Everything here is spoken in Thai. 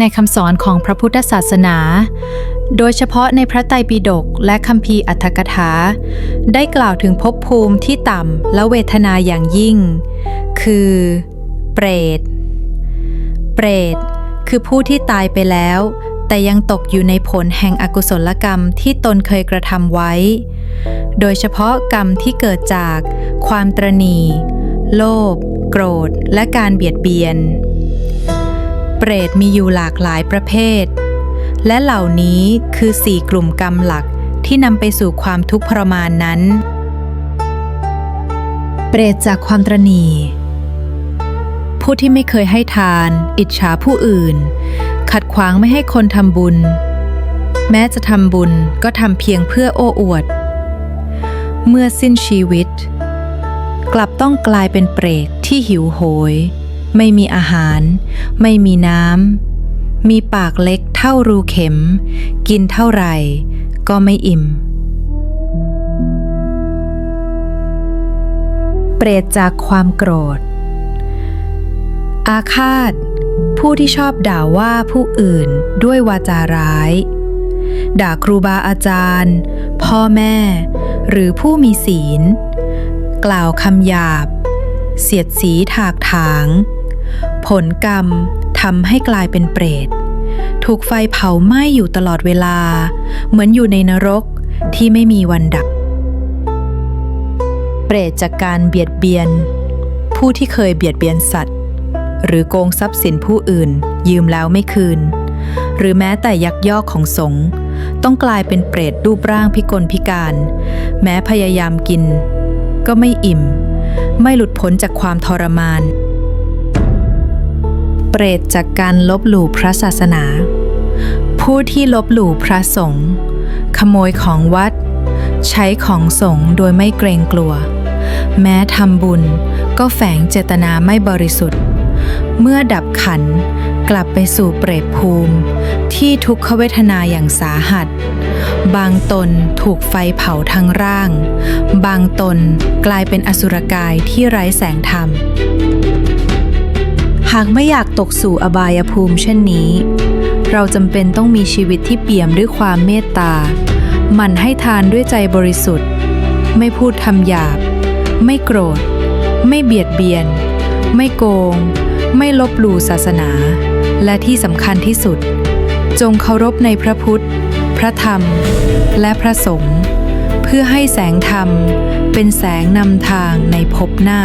ในคำสอนของพระพุทธศาสนา โดยเฉพาะในพระไตรปิฎกและคัมภีร์อัตถกถา ได้กล่าวถึงภพภูมิที่ต่ำและเวทนาอย่างยิ่ง คือ เปรต เปรต คือผู้ที่ตายไปแล้ว แต่ยังตกอยู่ในผลแห่งอกุศลกรรมที่ตนเคยกระทำไว้ โดยเฉพาะกรรมที่เกิดจาก ความตรณี โลภ โกรธ และการเบียดเบียน เปรตมีอยู่หลากหลายประเภท และเหล่านี้คือสี่กลุ่มกรรมหลักที่นำไปสู่ความทุกข์ทรมานนั้น เปรตจากความตรณี ผู้ที่ไม่เคยให้ทาน อิจฉาผู้อื่น ขัดขวางไม่ให้คนทำบุญ แม้จะทำบุญก็ทำเพียงเพื่อโอ้อวด เมื่อสิ้นชีวิต กลับต้องกลายเป็นเปรตที่หิวโหย ไม่มีอาหาร ไม่มีน้ำ มีปากเล็กเท่ารูเข็ม กินเท่าไหร่ ก็ไม่อิ่ม เปรตจากความโกรธ อาฆาต ผู้ที่ชอบด่าว่าผู้อื่นด้วยวาจาร้าย ด่าครูบาอาจารย์ พ่อแม่ หรือผู้มีศีล กล่าวคำหยาบเสียดสีถากถาง ผลกรรมทำให้กลายเป็นเปรต ถูกไฟเผาไหม้อยู่ตลอดเวลา เหมือนอยู่ในนรกที่ไม่มีวันดับ เปรตจากการเบียดเบียน ผู้ที่เคยเบียดเบียนสัตว์ หรือโกงทรัพย์สินผู้อื่น ยืมแล้วไม่คืน หรือแม้แต่ยักยอกของสงฆ์ต้องกลายเป็นเปรตรูปร่างพิกลพิการ แม้พยายามกิน ก็ไม่อิ่ม ไม่หลุดพ้นจากความทรมาน เปรตจากการลบหลู่พระศาสนา ผู้ที่ลบหลู่พระสงฆ์ขโมยของวัด ใช้ของสงฆ์โดยไม่เกรงกลัว แม้ทำบุญก็แฝงเจตนาไม่บริสุทธิ์ เมื่อดับขันกลับไปสู่เปรตภูมิ ที่ทุกขเวทนาอย่างสาหัส บางตนถูกไฟเผาทั้งร่าง บางตนกลายเป็นอสุรกายที่ไร้แสงธรรมากไม่อยากตกสู่อบายภูมิเช่นนี้ เราจำเป็นต้องมีชีวิตที่เปี่ยมด้วยความเมตตาหมั่นให้ทานด้วยใจบริสุทธิ์ ไม่พูดคำหยาบ ไม่โกรธ ไม่เบียดเบียน ไม่โกง ไม่ลบหลู่ศาสนา และที่สำคัญที่สุด จงเคารพในพระพุทธ พระธรรม และพระสงฆ์เพื่อให้แสงธรรมเป็นแสงนำทางในภพหน้า